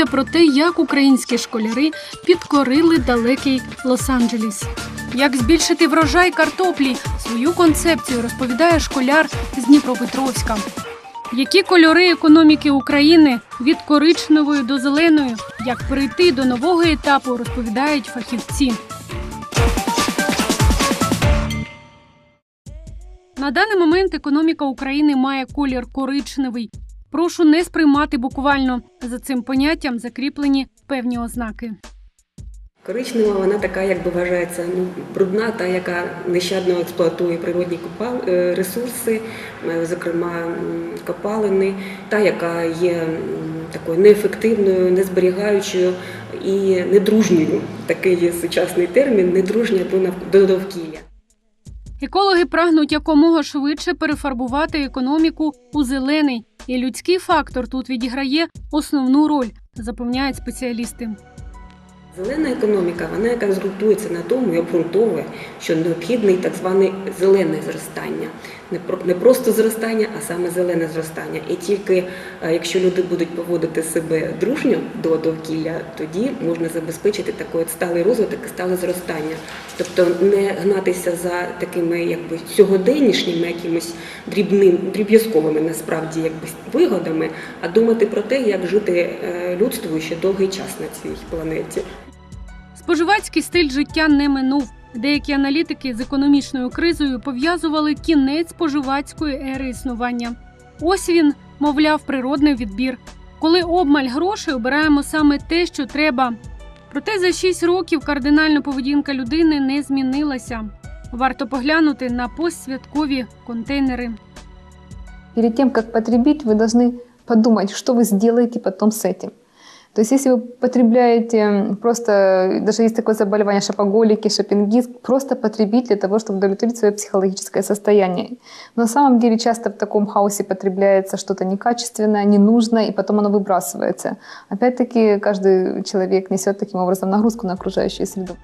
Історія про те, як українські школяри підкорили далекий Лос-Анджелес. Як збільшити врожай картоплі? Свою концепцію розповідає школяр з Дніпропетровська. Які кольори економіки України від коричневої до зеленої? Як перейти до нового етапу, розповідають фахівці. На даний момент економіка України має колір коричневий. Прошу не сприймати буквально за цим поняттям закріплені певні ознаки. Коричнева вона така, як би вважається, ну, брудна, та, яка нещадно експлуатує природні е, ресурси, е, зокрема копалини, та, яка є такою неефективною, незберігаючою і недружньою. Такий є сучасний термін недружня до довкілля. Екологи прагнуть якомога швидше перефарбувати економіку у зелений, і людський фактор тут відіграє основну роль, запевняють спеціалісти. Зелена економіка, вона яка ґрунтується на тому і обґрунтовує, що необхідний так зване зелене зростання. Не про- Не просто зростання, а саме зелене зростання. І тільки е, якщо люди будуть поводити себе дружньо до довкілля, тоді можна забезпечити такий сталий розвиток і стале зростання. Тобто не гнатися за такими якби сьогоденнішніми якимось дрібним, дріб'язковими насправді якби вигодами, а думати про те, як жити е, людству ще довгий час на цій планеті. Споживацький стиль життя не минув. Деякі аналітики з економічною кризою пов'язували кінець споживацької ери існування. Ось він, мовляв, природний відбір. Коли обмаль грошей обираємо саме те, що треба. Проте за 6 років кардинальна поведінка людини не змінилася. Варто поглянути на постсвяткові контейнери. Перед тем, как потребить, вы должны подумать, что вы сделаете потом с этим. То есть, если вы потребляете просто, даже есть такое заболевание шопоголики, шопингист, просто потребить для того, чтобы удовлетворить свое психологическое состояние. Но на самом деле часто в таком хаосе потребляется что-то некачественное, ненужное, и потом оно выбрасывается. Опять-таки, каждый человек несет таким образом нагрузку на окружающую среду.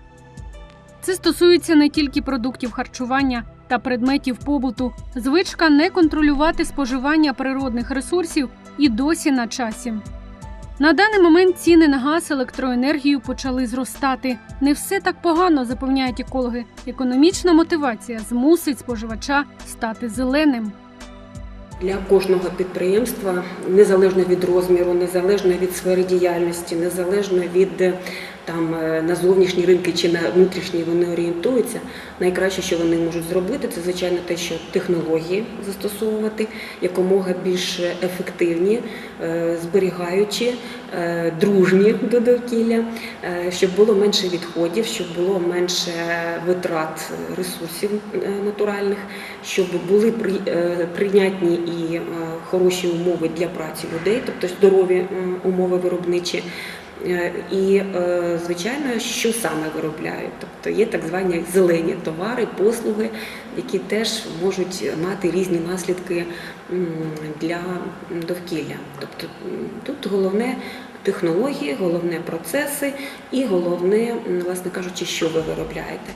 Це стосується не тільки продуктів харчування та предметів побуту. Звичка не контролювати споживання природних ресурсів і досі на часі. На даний момент ціни на газ, електроенергію почали зростати. Не все так погано, запевняють екологи. Економічна мотивація змусить споживача стати зеленим. Для кожного підприємства, незалежно від розміру, незалежно від сфери діяльності, незалежно від там е, на зовнішні ринки чи на внутрішні вони орієнтуються. Найкраще, що вони можуть зробити, це звичайно те, що технології застосовувати якомога більш ефективні, е, зберігаючі, е, дружні до довкілля, щоб було менше відходів, щоб було менше витрат ресурсів натуральних, щоб були прийнятні і хороші умови для праці людей, тобто здорові умови виробничі. Е, І, е, звичайно, що саме виробляють. Тобто є так звані зелені товари, послуги, які теж можуть мати різні наслідки для довкілля. Тобто тут головне технології, головне процеси і головне, власне кажучи, що ви виробляєте.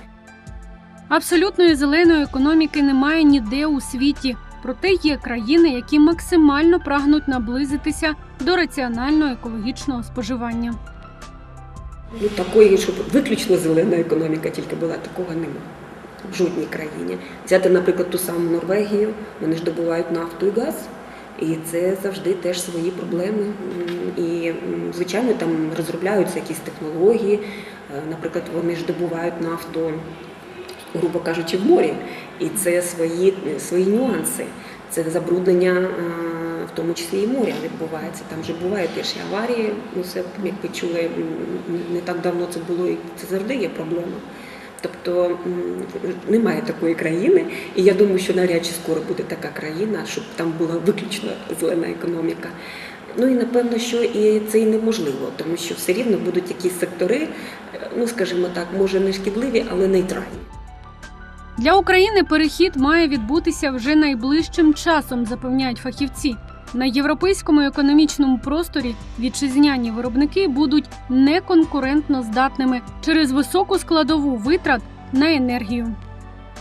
Абсолютної зеленої економіки немає ніде у світі. Проте є країни, які максимально прагнуть наблизитися до раціонального екологічного споживання. Ну, такої, щоб виключно зелена економіка тільки була, такого нема. В жодній країні. Взяти, наприклад, ту саму Норвегію, вони ж добувають нафту і газ. І це завжди теж свої проблеми. І, звичайно, там розробляються якісь технології. Е, Наприклад, вони ж добувають нафту, грубо кажучи, в морі. І це свої, свої нюанси. Це забруднення, е, в тому числі і моря відбувається. Там вже бувають теж і аварії. Ну, це, як ви чули, не так давно це було, і це завжди є проблема. Тобто немає такої країни, і я думаю, що навряд чи скоро буде така країна, щоб там була виключно зелена економіка. Ну і напевно, що і це і неможливо, тому що все рівно будуть якісь сектори, е, ну скажімо так, може не шкідливі, але нейтральні. Для України перехід має відбутися вже найближчим часом, запевняють фахівці. На європейському економічному просторі вітчизняні виробники будуть неконкурентно здатними через високу складову витрат на енергію.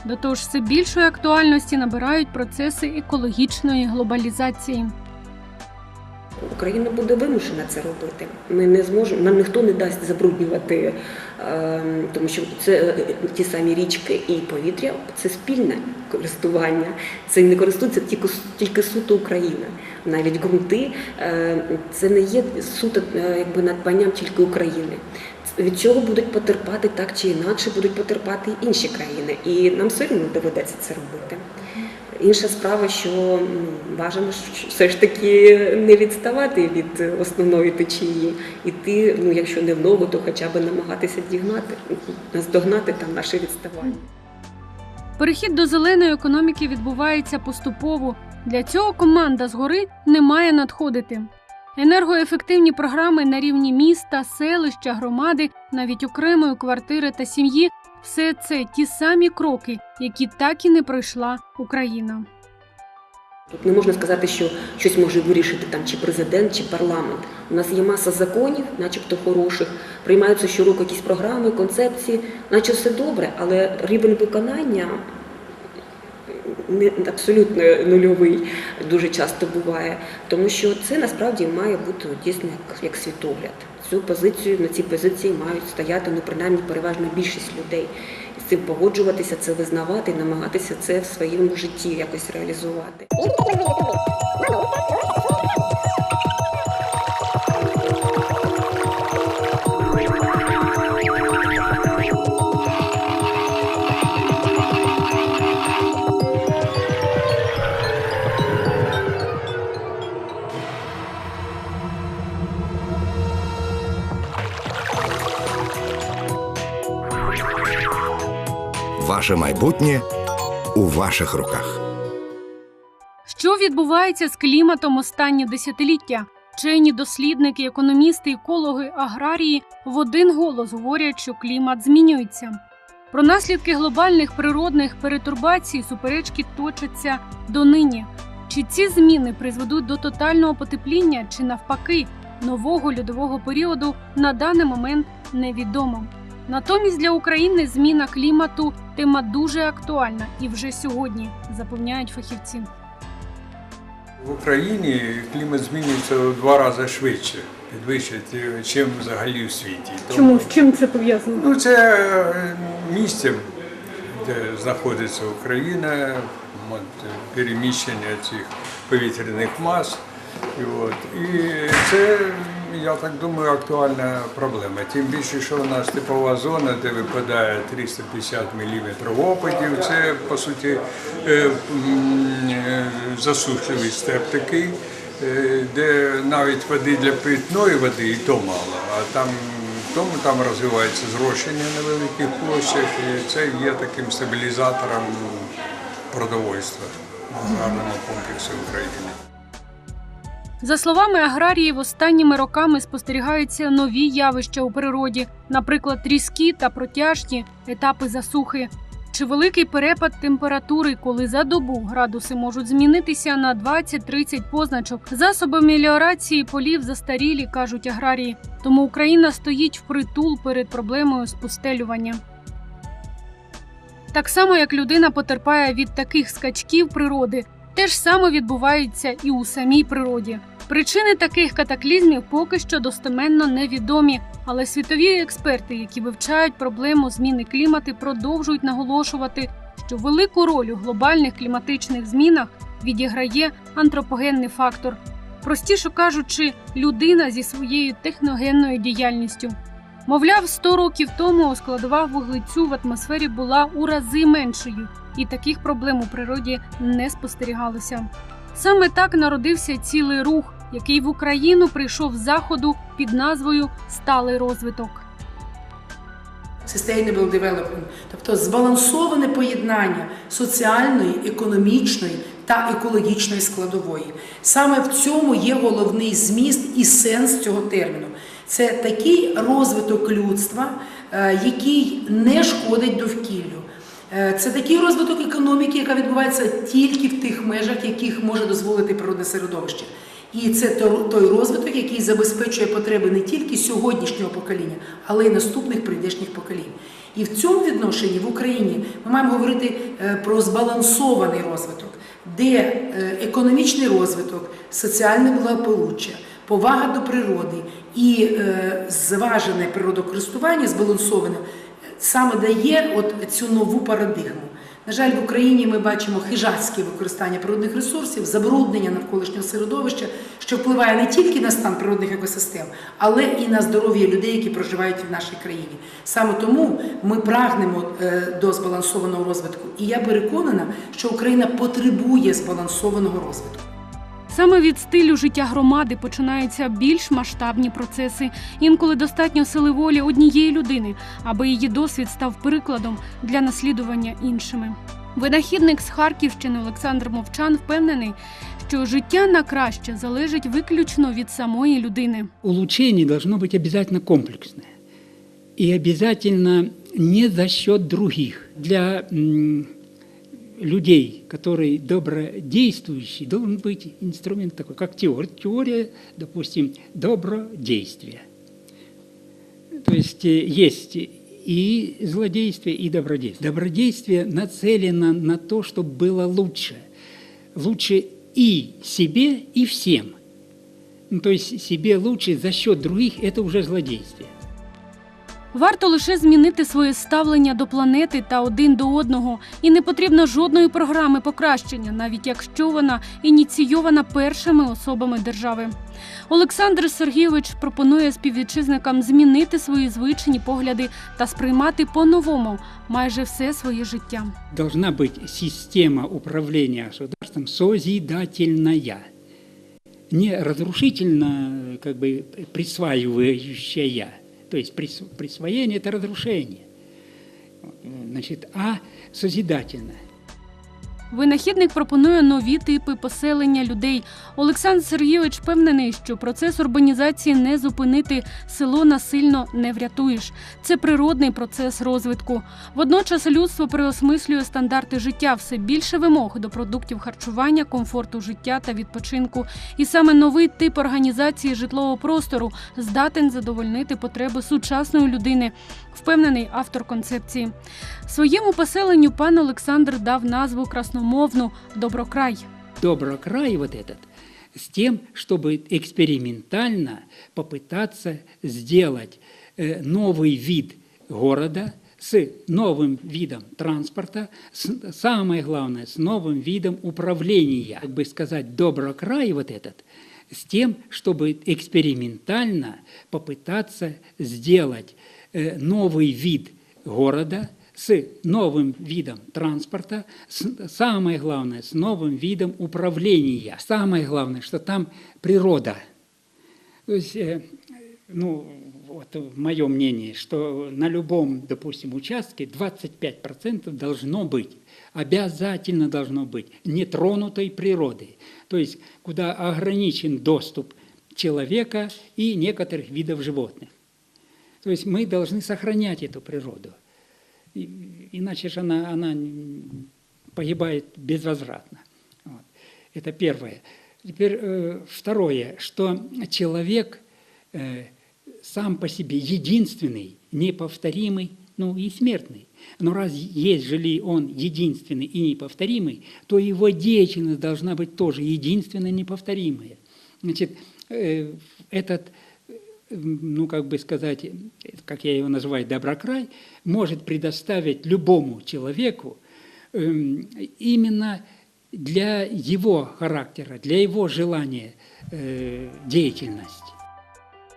До того ж, все більшої актуальності набирають процеси екологічної глобалізації. Україна буде вимушена це робити. Ми не зможемо, нам ніхто не дасть забруднювати, тому що це е, ті самі річки і повітря це спільне користування. Це не користується тільки, тільки суто Україна. Навіть ґрунти е, це не є суто е, якби надбанням тільки України. Від чого будуть потерпати так чи інакше, будуть потерпати інші країни, і нам все одно доведеться це робити. Інша справа, що ну, бажано все ж таки не відставати від основної течії, іти, ну якщо не в ногу, то хоча б намагатися дігнати, наздогнати там наше відставання. Перехід до зеленої економіки відбувається поступово. Для цього команда згори не має надходити. Енергоефективні програми на рівні міста, селища, громади, навіть окремої квартири та сім'ї все це ті самі кроки, які так і не пройшла Україна. Тут не можна сказати, що щось може вирішити там чи президент, чи парламент. У нас є маса законів, начебто хороших, приймаються щороку якісь програми, концепції, наче все добре, але рівень виконання не абсолютно нульовий дуже часто буває, тому що це насправді має бути дійсно як, як світогляд. Цю позицію на цій позиції мають стояти ну принаймні переважно більшість людей. З цим погоджуватися, це визнавати намагатися це в своєму житті якось реалізувати. Ваше майбутнє у ваших руках. Що відбувається з кліматом останні десятиліття? Вчені дослідники, економісти, екологи, аграрії в один голос говорять, що клімат змінюється. Про наслідки глобальних природних перетурбацій суперечки точаться донині. Чи ці зміни призведуть до тотального потепління, чи навпаки нового льодового періоду на даний момент невідомо. Натомість для України зміна клімату тема дуже актуальна і вже сьогодні, запевняють фахівці. В Україні клімат змінюється в два рази швидше, підвище, ніж взагалі в світі. Тому- З чим це пов'язано? Ну, це е, місце, де знаходиться Україна, от, переміщення цих повітряних мас. І, от, і це, я так думаю, актуальна проблема. Тим більше, що у нас типова зона, де випадає 350 мм опадів, це по суті е, е, засушливий степ такий, е, де навіть води для питної води і то мало, а там тому там розвивається зрошення на великих площах, і це є таким стабілізатором продовольства в аграрному комплексі України. За словами аграріїв, останніми роками спостерігаються нові явища у природі, наприклад, різкі та протяжні етапи засухи. Чи великий перепад температури, коли за добу градуси можуть змінитися на 20-30 позначок. Засоби меліорації полів застарілі, кажуть аграрії. Тому Україна стоїть впритул перед проблемою спустелювання. Так само, як людина потерпає від таких скачків природи, те ж саме відбувається і у самій природі. Причини таких катаклізмів поки що достеменно невідомі, але світові експерти, які вивчають проблему зміни клімату, продовжують наголошувати, що велику роль у глобальних кліматичних змінах відіграє антропогенний фактор. Простіше кажучи, людина зі своєю техногенною діяльністю. Мовляв, 100 років тому складова вуглецю в атмосфері була у рази меншою, і таких проблем у природі не спостерігалося. Саме так народився цілий рух, який в Україну прийшов з заходу під назвою Сталий розвиток. Sustainable Development, тобто збалансоване поєднання соціальної, економічної та екологічної складової. Саме в цьому є головний зміст і сенс цього терміну. Це такий розвиток людства, е, який не шкодить довкіллю. Е, Це такий розвиток економіки, яка відбувається тільки в тих межах, яких може дозволити природне середовище. І це той розвиток, який забезпечує потреби не тільки сьогоднішнього покоління, але й наступних прийдешніх поколінь. І в цьому відношенні в Україні ми маємо говорити е, про збалансований розвиток, де е, економічний розвиток, соціальне благополуччя, повага до природи і зважене природокористування, збалансоване, саме дає от цю нову парадигму. На жаль, в Україні ми бачимо хижацьке використання природних ресурсів, забруднення навколишнього середовища, що впливає не тільки на стан природних екосистем, але і на здоров'я людей, які проживають в нашій країні. Саме тому ми прагнемо е, до збалансованого розвитку. І я переконана, що Україна потребує збалансованого розвитку. Саме від стилю життя громади починаються більш масштабні процеси. Інколи достатньо сили волі однієї людини, аби її досвід став прикладом для наслідування іншими. Винахідник з Харківщини Олександр Мовчан впевнений, що життя на краще залежить виключно від самої людини. улучшение должно быть обязательно комплексное. И обязательно не за счет других. Для людей, которые добродействующие, должен быть инструмент такой, как теория. Теория, допустим, добродействия. То есть э, есть и злодействие, и добродействие. Добродействие нацелено на то, чтобы было лучше. Лучше и себе, и всем. Ну, то есть себе лучше за счет других – это уже злодействие. Варто лише змінити своє ставлення до планети та один до одного, і не потрібно жодної програми покращення, навіть якщо вона ініційована першими особами держави. Олександр Сергійович пропонує співвітчизникам змінити свої звичні погляди та сприймати по-новому майже все своє життя. Должна быть система управления государством созидательная, не разрушительно как бы присваивающая. То есть присвоение – это разрушение. Значит, а созидательное. Винахідник пропонує нові типи поселення людей. Олександр Сергійович впевнений, що процес урбанізації не зупинити, село насильно не врятуєш. Це природний процес розвитку. Водночас людство переосмислює стандарти життя, все більше вимог до продуктів харчування, комфорту життя та відпочинку. І саме новий тип організації житлового простору здатен задовольнити потреби сучасної людини, впевнений автор концепції. Своєму поселенню пан Олександр дав назву красномовну Доброкрай. Доброкрай вот этот с тем, чтобы экспериментально попытаться сделать э, новый вид города с новым видом транспорта, с- самое главное, с новым видом управления. Как бы сказать, доброкрай вот этот с тем, чтобы экспериментально попытаться сделать э, новый вид города с новым видом транспорта, с- самое главное, с новым видом управления. Самое главное, что там природа. То есть, ну, вот мое мнение, что на любом, допустим, участке 25% должно быть, обязательно должно быть нетронутой природы. То есть, куда ограничен доступ человека и некоторых видов животных. То есть мы должны сохранять эту природу. Иначе же она, она погибает безвозвратно. Вот. Это первое. Теперь э, второе, что человек э, сам по себе единственный, неповторимый, ну и смертный. Но раз есть же ли он единственный и неповторимый, то его деятельность должна быть тоже единственная неповторимая. Значит, э, этот ну, как бы сказать, как я его называю, доброкрай, может предоставить любому человеку эм, именно для его характера, для его желания э, деятельность.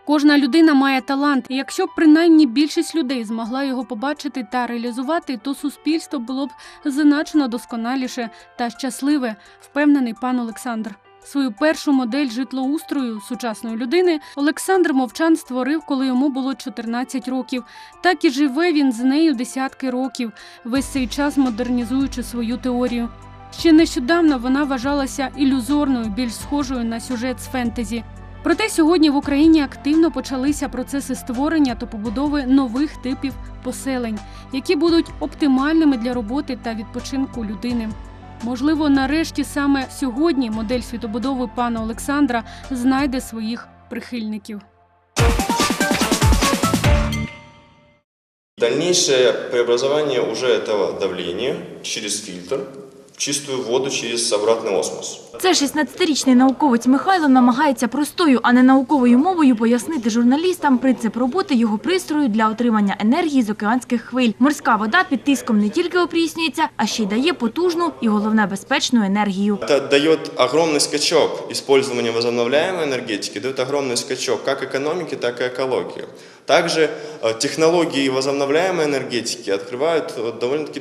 Кожна людина має талант, і якщо б принаймні більшість людей змогла його побачити та реалізувати, то суспільство було б значно досконаліше та щасливе, впевнений пан Олександр. Свою першу модель житлоустрою сучасної людини Олександр Мовчан створив, коли йому було 14 років. Так і живе він з нею десятки років, весь цей час модернізуючи свою теорію. Ще нещодавно вона вважалася ілюзорною, більш схожою на сюжет з фентезі. Проте сьогодні в Україні активно почалися процеси створення та побудови нових типів поселень, які будуть оптимальними для роботи та відпочинку людини. Можливо, нарешті саме сьогодні модель світобудови пана Олександра знайде своїх прихильників. Дальнейшее преобразование уже этого давления через фильтр в чистую воду через обратный осмос. Це 16-річний науковець Михайло намагається простою, а не науковою мовою пояснити журналістам принцип роботи його пристрою для отримання енергії з океанських хвиль. Морська вода під тиском не тільки опріснюється, а ще й дає потужну і головне безпечну енергію. Это дает огромный скачок. Использование возобновляемой энергетики дает огромный скачок как экономике, так и экологии. Также э, технологии возобновляемой энергетики открывают э, довольно-таки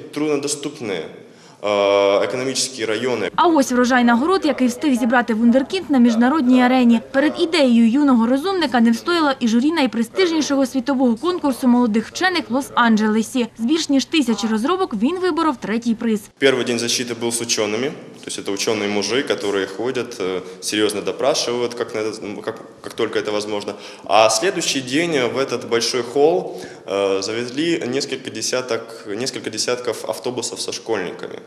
труднодоступные э, экономические районы. А ось врожай нагород, який встиг зібрати вундеркінд на міжнародній арені. Перед ідеєю юного розумника не встояла і журі найпрестижнішого світового конкурсу молодих вчених в Лос-Анджелесі. З більш ніж тисячі розробок він виборов третій приз. Первый день защиты был с учеными, То есть это ученые-мужи, которые ходят, э, серьезно допрашивают, как, на это- как, как только это возможно. А следующий день в этот большой холл э, завезли несколько, десяток, несколько десятков автобусов со школьниками.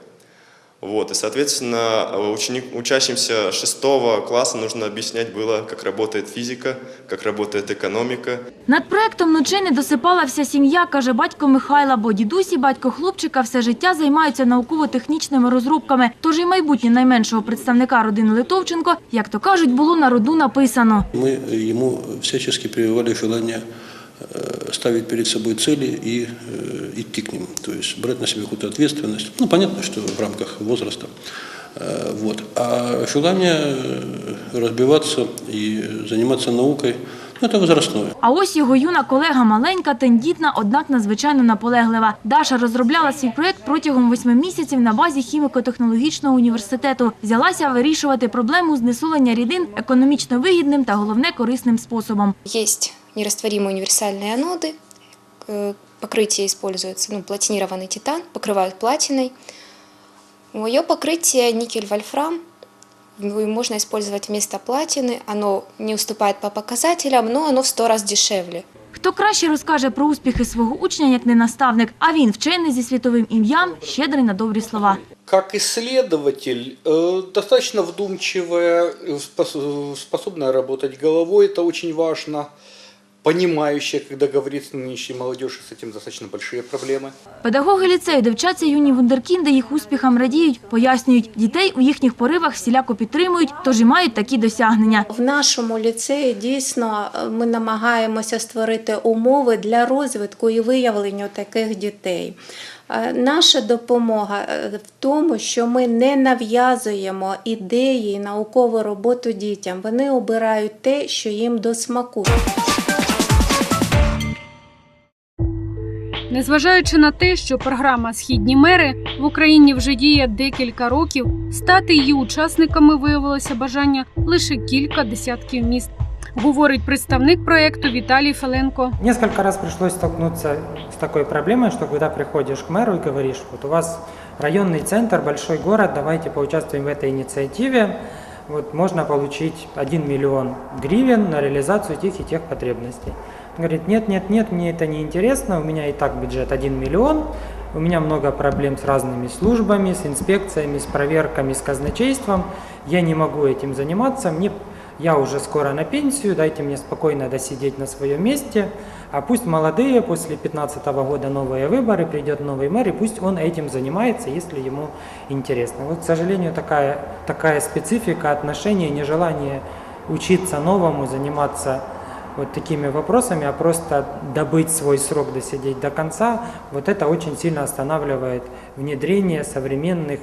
Вот, и, соответственно, э, ученик, учащимся шестого класса нужно объяснять было, как работает физика, как работает экономика, Над проектом ночей не досипала вся сім'я, каже батько Михайла, бо дідусь і батько хлопчика все життя займаються науково-технічними розробками. Тож і майбутнє найменшого представника родини Литовченко, як то кажуть, було на роду написано. Мы ему всячески прививали желание э, ставить перед собой цели и э, идти к ним, то есть брать на себя какую-то ответственность. Ну, понятно, что в рамках возраста. Э, Вот. А желание э, разбиваться и заниматься наукой, ну, это возрастное. А ось його юна колега маленька, тендітна, однак надзвичайно наполеглива. Даша розробляла свій проект протягом восьми місяців на базі хіміко-технологічного університету. Взялася вирішувати проблему знесулення рідин економічно вигідним та головне корисним способом. Есть нерастворимые универсальные аноды. Э, Покрытие используется, ну, платинированный титан, покрывают платиной. Мое покрытие никель-вольфрам. Ну, Можно использовать вместо платины. Оно не уступает по показателям, но оно в сто раз дешевле. Хто краще розкаже про успіхи свого учня, як не наставник, а він вчений зі світовим ім'ям, щедрий на добрі слова. Как исследователь, э, достаточно вдумчивая, э, спос- э, способная работать головой, это очень важно. Понимающая, когда говорит с нынешней молодежью, с этим достаточно большие проблемы. Педагоги ліцею, де вчаться юні вундеркінди, їх успіхам радіють, пояснюють, дітей у їхніх поривах всіляко підтримують, тож і мають такі досягнення. В нашому ліцеї дійсно е, ми намагаємося створити умови для розвитку і виявлення таких дітей. Е, Наша допомога е, в тому, що ми не нав'язуємо ідеї і наукову роботу дітям. Вони обирають те, що їм до смаку. Незважаючи на те, що програма Східні мери в Україні вже діє декілька років, стати її учасниками виявилося бажання лише кілька десятків міст. Говорить представник проекту Віталій Феленко. Несколько раз пришлось столкнуться с такой проблемой, что когда приходишь к мэру и говоришь, вот у вас районный центр, большой город, давайте поучаствуем в этой инициативе, вот можно получить 1 миллион гривен на реализацию тех и тех потребностей. Говорит, нет, нет, нет, мне это не интересно, у меня и так бюджет 1 миллион, у меня много проблем с разными службами, с инспекциями, с проверками, с казначейством, я не могу этим заниматься, мне я уже скоро на пенсию, дайте мне спокойно досидеть на своем месте, а пусть молодые, после 15 года новые выборы, придет новый мэр, и пусть он этим занимается, если ему интересно. Вот, к сожалению, такая, такая специфика отношения, нежелание учиться новому, заниматься вот такими вопросами, а просто добыть свой срок, досидеть до конца, вот это очень сильно останавливает внедрение современных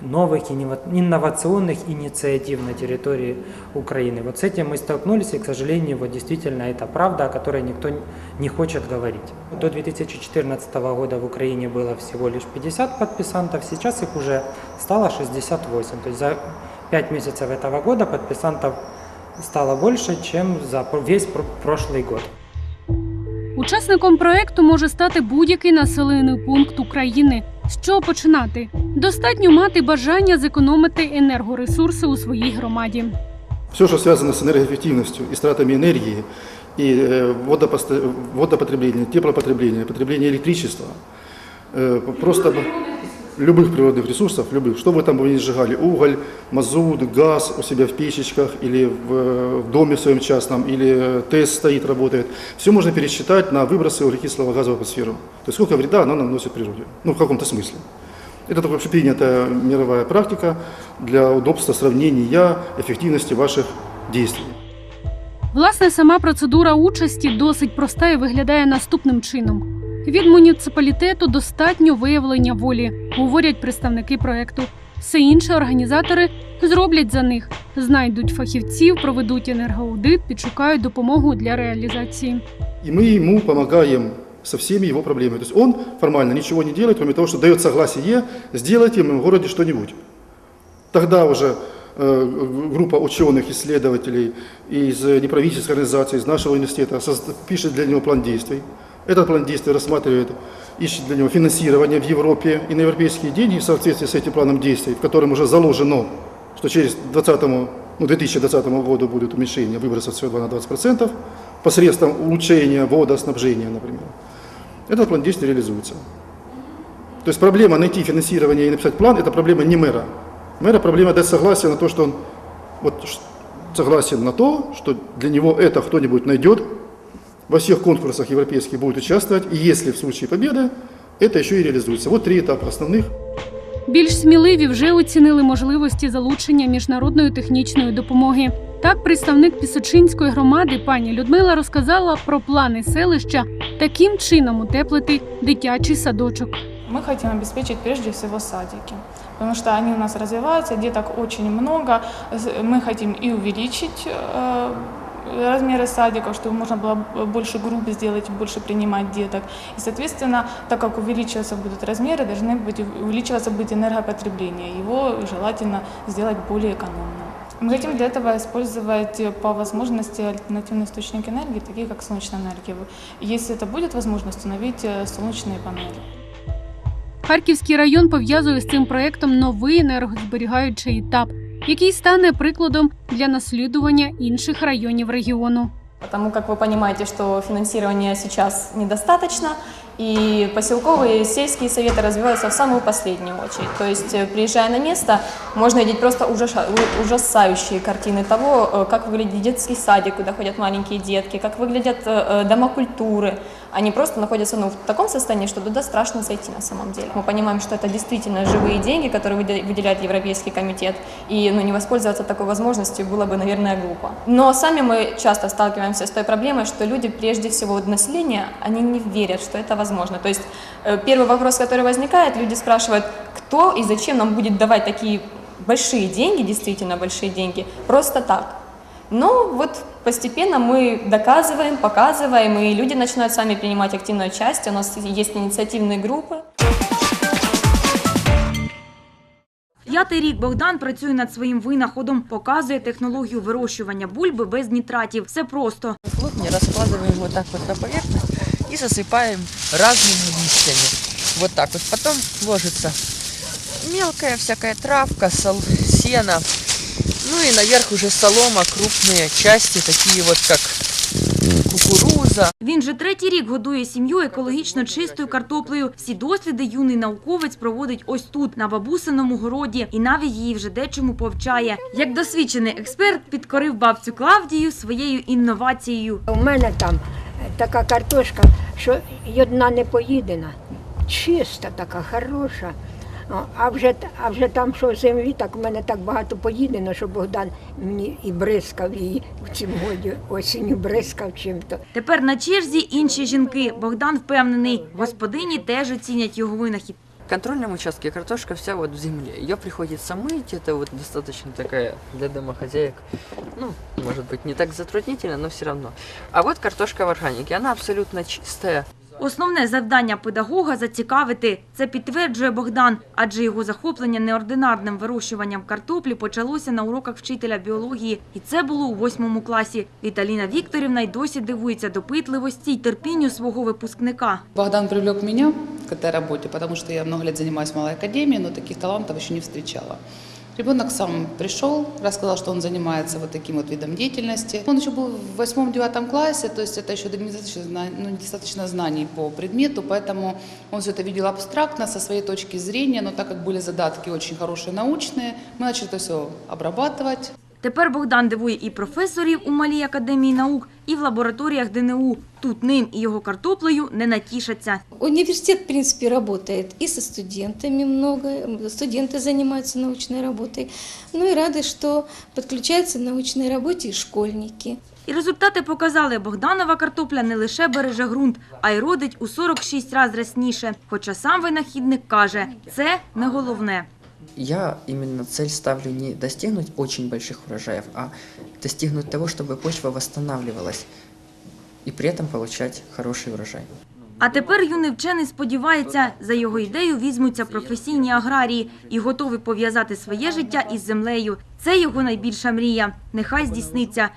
новых иннова- инновационных инициатив на территории Украины. Вот с этим мы столкнулись, и, к сожалению, вот действительно это правда, о которой никто не хочет говорить. До 2014 года в Украине было всего лишь 50 подписантов, сейчас их уже стало 68. То есть за 5 месяцев этого года подписантов стало больше, чем за про- весь про- прошлый год. Учасником проекту може стати будь-який населений пункт України. З чого починати? Достатньо мати бажання зекономити енергоресурси у своїй громаді. Все, что связано с энергоэффективностью и стратами энергии, и э, водопоста- водопотребление, теплопотребление, потребление электричества, э, просто б- любых природных ресурсов, любых, что вы там бы ни сжигали, уголь, мазут, газ у себя в печечках или в, э, в доме своем частном, или э, ТЭС стоит, работает, все можно пересчитать на выбросы углекислого газа в атмосферу. То есть сколько вреда она наносит природе, ну в каком-то смысле. Это такая общепринятая мировая практика для удобства сравнения эффективности ваших действий. Власне, сама процедура участі досить проста і виглядає наступним чином. Від муніципалітету достатньо виявлення волі, говорять представники проекту. Все інше організатори зроблять за них, знайдуть фахівців, проведуть енергоаудит, підшукають допомогу для реалізації. И мы ему помогаем со всеми его проблемами. То есть он формально ничего не делает, кроме того, что дает согласие, сделайте в моем городе что-нибудь. Тогда уже э, группа ученых, исследователей из неправительственных организаций, из нашего университета созда- пишет для него план действий. Этот план действий рассматривает, ищет для него финансирование в Европе и на европейские деньги в соответствии с этим планом действий, в котором уже заложено, что через 20, ну, 2020 году будет уменьшение выбросов СО2 на 20% посредством улучшения водоснабжения, например. Этот план действий реализуется. То есть проблема найти финансирование и написать план – это проблема не мэра. Мэра проблема дать согласие на то, что он вот, согласен на то, что для него это кто-нибудь найдет, во всех конкурсах европейских будет участвовать, и если в случае победы, это еще и реализуется. Вот три этапа основных. Більш сміливі вже оцінили можливості залучення міжнародної технічної допомоги. Так, представник Пісочинської громади пані Людмила розказала про плани селища таким чином утеплити дитячий садочок. Мы хотим обеспечить прежде всего садики, потому что они у нас развиваются, деток очень много. С- Мы хотим и увеличить э, размеры садиков, чтобы можно было б- больше групп сделать, больше принимать деток. И, соответственно, так как увеличиваться будут размеры, должны быть увеличиваться быть энергопотребление. Его желательно сделать более экономным. Мы хотим для этого использовать э, по возможности альтернативные источники энергии, такие как солнечная энергия. Если это будет возможно, установить э, солнечные панели. Харківський район пов'язує з цим проектом новий енергозберігаючий етап, який стане прикладом для наслідування інших районів регіону. Потому как вы понимаете, что финансирования сейчас недостаточно, и поселковые и сельские советы развиваются в самую последнюю очередь. То есть, э, приезжая на место, можно видеть просто ужаша- у- ужасающие картины того, э, как выглядит детский садик, куда ходят маленькие детки, как выглядят э, э, дома культуры. Они просто находятся ну, в таком состоянии, что туда страшно зайти на самом деле. Мы понимаем, что это действительно живые деньги, которые выде- выделяет Европейский комитет, и ну, не воспользоваться такой возможностью было бы, наверное, глупо. Но сами мы часто сталкиваемся с той проблемой, что люди, прежде всего население, они не верят, что это возможно. То есть э, первый вопрос, который возникает, люди спрашивают, кто и зачем нам будет давать такие большие деньги, действительно большие деньги, просто так. Но вот постепенно мы доказываем, показываем, и люди начинают сами принимать активное участие. У нас есть инициативные группы. П'ятий рік Богдан працює над своїм винаходом, показує технологію вирощування бульби без нітратів. Все просто. плотно раскладываем вот так вот на поверхность и засыпаем разными листьями. Вот так вот. Потом ложится мелкая всякая травка, сол, сено. Ну и наверх уже солома, крупные части, такие вот как кукуруза. Він же третій рік годує сім'ю екологічно чистою картоплею. Всі досліди юний науковець проводить ось тут, на бабусиному городі, і навіть її вже дечому повчає. Як досвідчений експерт підкорив бабцю Клавдію своєю інновацією. У мене там така картошка, що й одна не поїдена, чиста така, хороша. О, А вже, а вже там, що в землі, так у мене так багато поїдено, що Богдан мені і бризкав її в цім годі осінню бризкав чим-то. Тепер на черзі інші жінки. Богдан впевнений, господині теж оцінять його винахід. В контрольном участке картошка вся вот в земле. Ее приходится мыть, это вот достаточно такая для домохозяек, ну, может быть, не так затруднительно, но все равно. А вот картошка в органике, она абсолютно чистая. Основне завдання педагога зацікавити. Це підтверджує Богдан, адже його захоплення неординарним вирощуванням картоплі почалося на уроках вчителя біології. І це було у восьмому класі. Віталіна Вікторівна й досі дивується допитливості й терпінню свого випускника. Богдан привлек меня к этой работе, потому что я много лет занимаюсь в малой академии, но таких талантов еще не встречала. Ребенок сам пришел, рассказал, что он занимается вот таким вот видом деятельности. Он еще был в восьмом-девятом классе, то есть это еще недостаточно, зна- ну, недостаточно знаний по предмету, поэтому он все это видел абстрактно, со своей точки зрения, но так как были задатки очень хорошие научные, мы начали это все обрабатывать. Тепер Богдан дивує і професорів у малій академії наук, і в лабораторіях ДНУ. Тут ним і його картоплею не натішаться. Университет, в принципе, работает и со студентами много, студенты занимаются научной работой. Ну и рады, что подключаются к научной работе и школьники. І результати показали, Богданова картопля не лише береже ґрунт, а й родить у 46 разів рясніше. Хоча сам винахідник каже, це не головне. Я именно цель ставлю не достигнуть очень больших урожаев, а достигнуть того, чтобы почва восстанавливалась и при этом получать хороший урожай. А тепер юний вчений сподівається, за його ідею візьмуться професійні аграрії і готові пов'язати своє життя із землею. Це його найбільша мрія. Нехай здійсниться.